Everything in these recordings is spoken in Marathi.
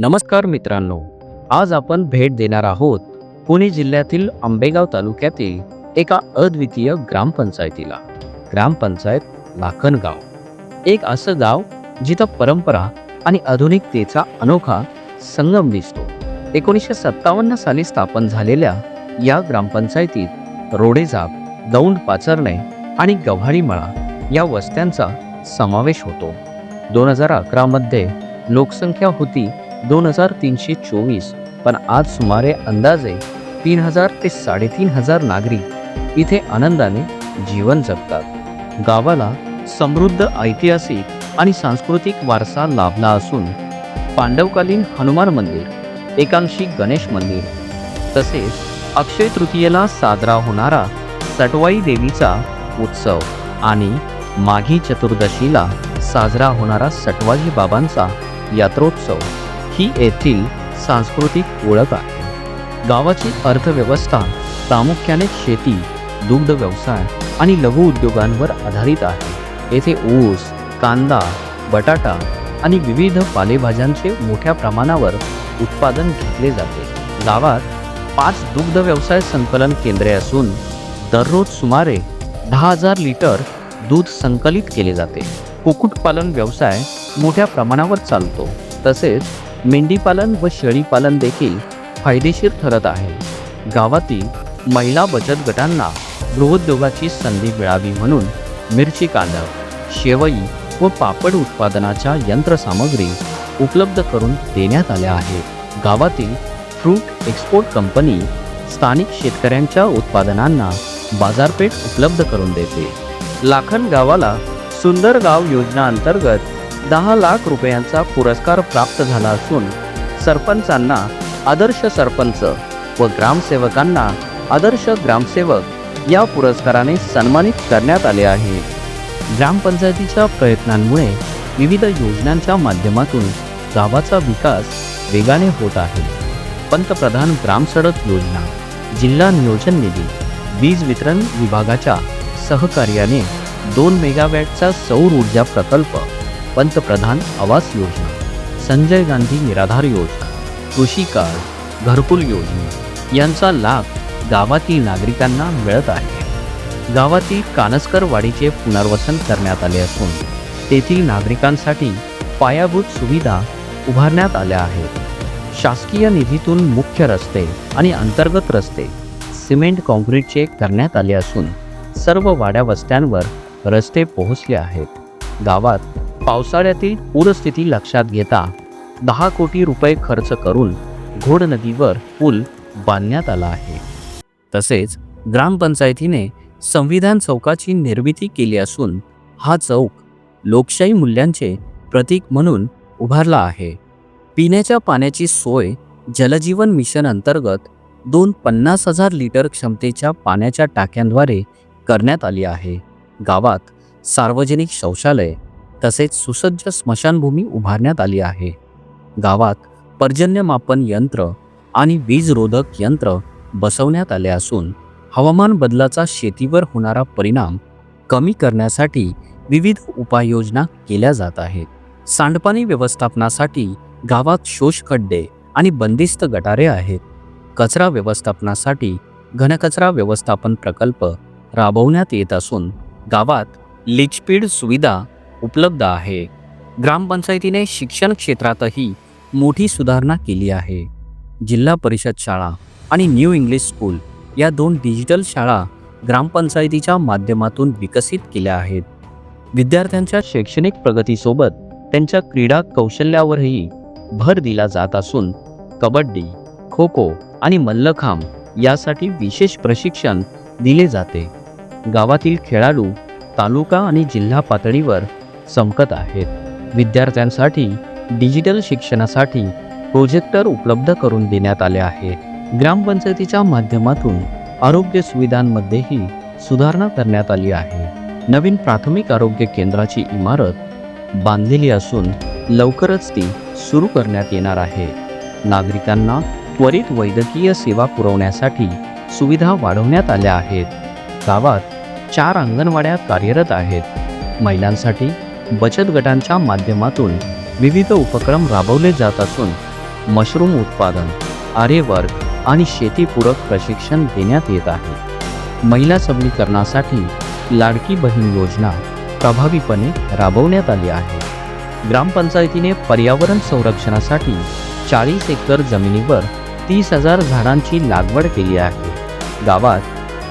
नमस्कार मित्रांनो आज आपण भेट देणार आहोत पुणे जिल्ह्यातील आंबेगाव तालुक्यातील एका अद्वितीय ग्रामपंचायतीला. ग्रामपंचायत लाखनगाव. एक असं गाव जिथं परंपरा आणि आधुनिकतेचा अनोखा संगम दिसतो. एकोणीसशे सत्तावन्न साली स्थापन झालेल्या या ग्रामपंचायतीत रोडेजाप दौंड पाचरणे आणि गव्हाळीमळा या वस्त्यांचा समावेश होतो. दोन हजार अकरामध्ये लोकसंख्या होती दोन हजार तीनशे चोवीस पण आज सुमारे अंदाजे तीन हजार ते साडेतीन हजार नागरिक इथे आनंदाने जीवन जगतात. गावाला समृद्ध ऐतिहासिक आणि सांस्कृतिक वारसा लाभला असून पांडवकालीन हनुमान मंदिर एकांशी गणेश मंदिर तसेच अक्षय तृतीयेला साजरा होणारा सटवाई देवीचा उत्सव आणि माघी चतुर्दशीला साजरा होणारा सटवाजी बाबांचा यात्रोत्सव ही येथील सांस्कृतिक ओळख आहे. गावाची अर्थव्यवस्था प्रामुख्याने शेती दुग्ध व्यवसाय आणि लघु उद्योगांवर आधारित आहे. येथे ऊस कांदा बटाटा आणि विविध पालेभाज्यांचे मोठ्या प्रमाणावर उत्पादन घेतले जाते. गावात पाच दुग्ध व्यवसाय संकलन केंद्रे असून दररोज सुमारे दहा हजार लिटर दूध संकलित केले जाते. कुक्कुटपालन व्यवसाय मोठ्या प्रमाणावर चालतो. तसेच मेंढीपालन व शेळीपालन देखील फायदेशीर ठरत आहे. गावातील महिला बचत गटांना गृहोद्योगाची संधी मिळावी म्हणून मिरची कांदा शेवई व पापड उत्पादनाच्या यंत्रसामग्री उपलब्ध करून देण्यात आल्या आहेत. गावातील फ्रूट एक्सपोर्ट कंपनी स्थानिक शेतकऱ्यांच्या उत्पादनांना बाजारपेठ उपलब्ध करून देते. लाखन गावाला सुंदर गाव योजना अंतर्गत दहा लाख रुपयांचा पुरस्कार प्राप्त झाला असून सरपंचांना आदर्श सरपंच व ग्रामसेवकांना आदर्श ग्रामसेवक या पुरस्काराने सन्मानित करण्यात आले आहे. ग्रामपंचायतीच्या प्रयत्नांमुळे विविध योजनांच्या माध्यमातून गावाचा विकास वेगाने होत आहे. पंतप्रधान ग्रामसडक योजना जिल्हा नियोजन निधी वीज वितरण विभागाच्या सहकार्याने दोन मेगावॅटचा सौर ऊर्जा प्रकल्प पंतप्रधान आवास योजना संजय गांधी निराधार योजना कृषी कार्ड घरकुल योजना यांचा लाभ गावातील नागरिकांना मिळत आहे. गावातील कानसकर वाडीचे पुनर्वसन करण्यात आले असून तेथील नागरिकांसाठी पायाभूत सुविधा उभारण्यात आल्या आहेत. शासकीय निधीतून मुख्य रस्ते आणि अंतर्गत रस्ते सिमेंट कॉन्क्रीटचे करण्यात आले असून सर्व वाड्या वस्त्यांवर रस्ते पोहोचले आहेत. गावात पावसाळ्यातील पूरस्थिती लक्षात घेता दहा कोटी रुपये खर्च करून घोड नदीवर पूल बांधण्यात आला आहे. तसेच ग्रामपंचायतीने संविधान चौकाची निर्मिती केली असून हा चौक लोकशाही मूल्यांचे प्रतीक म्हणून उभारला आहे. पिण्याच्या पाण्याची सोय जलजीवन मिशन अंतर्गत दोन पन्नास हजार लिटर क्षमतेच्या पाण्याच्या टाक्यांद्वारे करण्यात आली आहे. गावात सार्वजनिक शौचालय तसेच सुसज्ज स्मशानभूमी उभारण्यात आली आहे. गावात पर्जन्यमापन यंत्र आणि वीजरोधक यंत्र बसवण्यात आले असून हवामान बदलाचा शेतीवर होणारा परिणाम कमी करण्यासाठी विविध उपाययोजना केल्या जात आहेत. सांडपाणी व्यवस्थापनासाठी गावात शोषखड्डे आणि बंदिस्त गटारे आहेत. कचरा व्यवस्थापनासाठी घनकचरा व्यवस्थापन प्रकल्प राबवण्यात येत असून गावात लिचपीड सुविधा उपलब्ध आहे. ग्रामपंचायतीने शिक्षण क्षेत्रातही मोठी सुधारणा केली आहे. जिल्हा परिषद शाळा आणि न्यू इंग्लिश स्कूल या दोन डिजिटल शाळा ग्रामपंचायतीच्या माध्यमातून विकसित केल्या आहेत. विद्यार्थ्यांच्या शैक्षणिक प्रगतीसोबत त्यांच्या क्रीडा कौशल्यावरही भर दिला जात असून कबड्डी खो खो आणि मल्लखांब यासाठी विशेष प्रशिक्षण दिले जाते. गावातील खेळाडू तालुका आणि जिल्हा पातळीवर चमकत आहेत. विद्यार्थ्यांसाठी डिजिटल शिक्षणासाठी प्रोजेक्टर उपलब्ध करून देण्यात आले आहे ग्रामपंचायतीच्या माध्यमातून आरोग्य सुविधांमध्येही सुधारणा करण्यात आली आहे. नवीन प्राथमिक आरोग्य केंद्राची इमारत बांधलेली असून लवकरच ती सुरू करण्यात येणार आहे. नागरिकांना त्वरित वैद्यकीय सेवा पुरवण्यासाठी सुविधा वाढवण्यात आल्या आहेत. गावात चार अंगणवाड्या कार्यरत आहेत. महिलांसाठी बचत गटांच्या माध्यमातून विविध उपक्रम राबवले जात असून मशरूम उत्पादन आर्यवर्ग आणि शेतीपूरक प्रशिक्षण देण्यात येत आहे. महिला सबलीकरणासाठी लाडकी बहीण योजना प्रभावीपणे राबवण्यात आली आहे. ग्रामपंचायतीने पर्यावरण संरक्षणासाठी चाळीस एकर जमिनीवर तीस हजार झाडांची लागवड केली आहे. गावात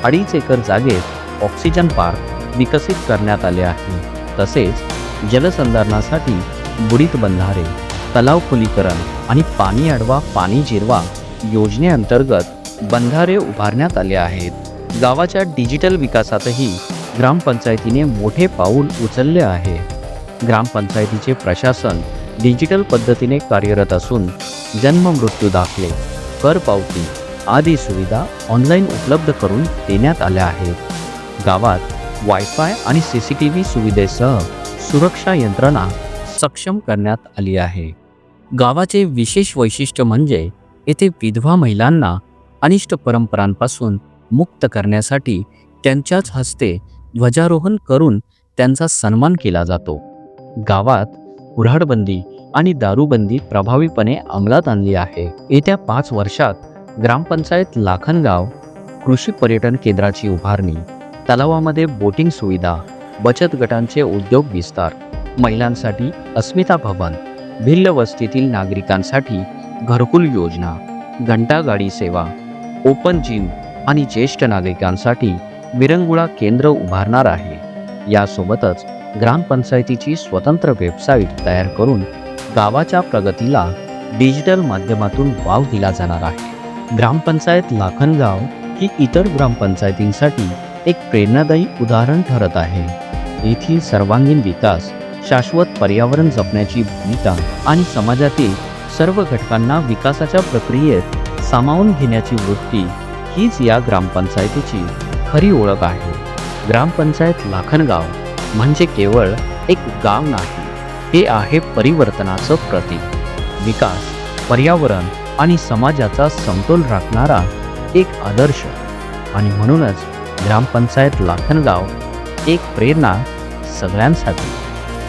अडीच एकर जागेत ऑक्सिजन पार्क विकसित करण्यात आले आहे. तसेच जलसंधारणासाठी बुडीत बंधारे तलाव खुलीकरण आणि पाणी अडवा पाणी जिरवा योजनेअंतर्गत बंधारे उभारण्यात आले आहेत. गावाच्या डिजिटल विकासातही ग्रामपंचायतीने मोठे पाऊल उचलले आहे. ग्रामपंचायतीचे प्रशासन डिजिटल पद्धतीने कार्यरत असून जन्म मृत्यू दाखले कर पावती आदी सुविधा ऑनलाईन उपलब्ध करून देण्यात आल्या आहेत. गावात वायफाय आणि सी सी टी व्ही सुविधेसह सुरक्षा यंत्रणा सक्षम करण्यात आली आहे. गावाचे विशेष वैशिष्ट्य म्हणजे येथे विधवा महिलांना अनिष्ट परंपरांपासून मुक्त करण्यासाठी त्यांच्याच हस्ते ध्वजारोहण करून त्यांचा सन्मान केला जातो. गावात कुऱ्हाडबंदी आणि दारूबंदी प्रभावीपणे अंमलात आणली आहे. येत्या पाच वर्षात ग्रामपंचायत लाखनगाव कृषी पर्यटन केंद्राची उभारणी तलावामध्ये बोटिंग सुविधा बचत गटांचे उद्योग विस्तार महिलांसाठी अस्मिता भवन भिल्ल वस्तीतील नागरिकांसाठी घरकुल योजना घंटागाडी सेवा ओपन जिम आणि ज्येष्ठ नागरिकांसाठी विरंगुळा केंद्र उभारणार आहे. यासोबतच ग्रामपंचायतीची स्वतंत्र वेबसाईट तयार करून गावाच्या प्रगतीला डिजिटल माध्यमातून वाव दिला जाणार आहे. ग्रामपंचायत लाखनगाव ही इतर ग्रामपंचायतींसाठी एक प्रेरणादायी उदाहरण ठरत आहे. येथील सर्वांगीण विकास शाश्वत पर्यावरण जपण्याची भूमिका आणि समाजातील सर्व घटकांना विकासाच्या प्रक्रियेत सामावून घेण्याची वृत्ती हीच या ग्रामपंचायतीची खरी ओळख आहे. ग्रामपंचायत लाखनगाव म्हणजे केवळ एक गाव नाही हे आहे परिवर्तनाचं प्रतीक. विकास पर्यावरण आणि समाजाचा समतोल राखणारा एक आदर्श. आणि म्हणूनच ग्रामपंचायत लाखनगाव एक प्रेरणा सगळ्यांसाठी.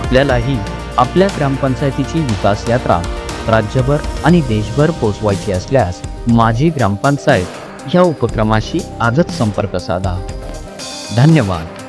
आपल्यालाही आपल्या ग्रामपंचायतीची विकास यात्रा राज्यभर आणि देशभर पोचवायची असल्यास माझी ग्रामपंचायत ह्या उपक्रमाशी आजच संपर्क साधा. धन्यवाद.